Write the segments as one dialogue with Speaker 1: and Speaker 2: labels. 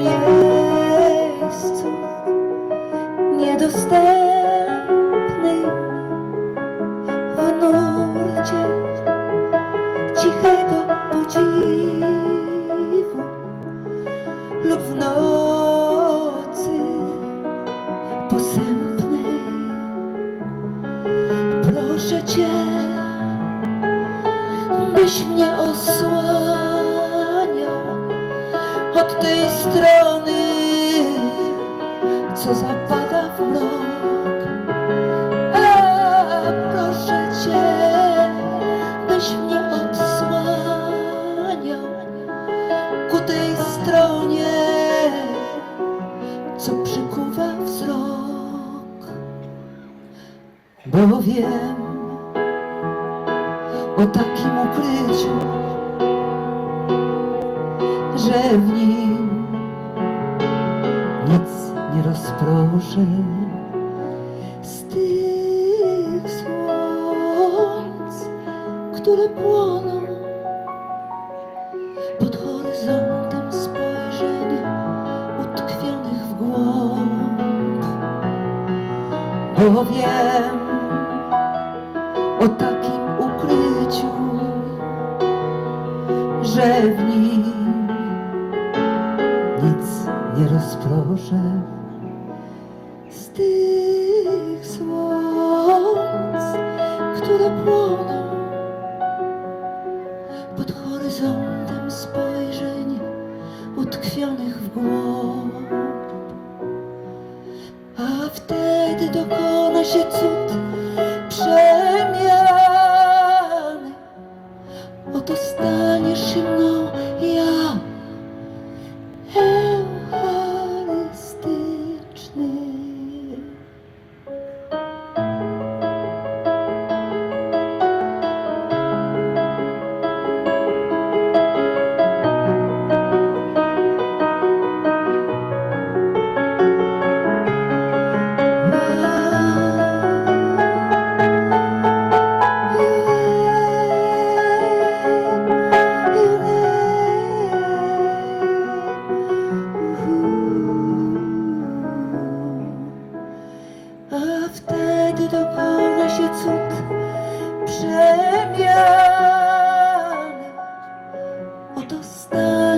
Speaker 1: miejscu niedostępnym w nurcie cichego podziwu lub w nocy posępnej. Proszę Cię byś mnie osłonił od tej strony, co zapada w mrok. A proszę Cię, byś mnie odsłaniał ku tej stronie, co przykuwa wzrok. Bo wiem o takim ukryciu, że w nim nic nie rozproszę z tych słońc, które płoną pod horyzontem spojrzeń utkwionych w głąb. Bo wiem o takim ukryciu, że w nim nic nie rozproszę z tych słońc, które płoną pod horyzontem spojrzeń utkwionych w głąb. A wtedy dokona się cud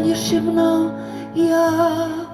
Speaker 1: ніж вно я.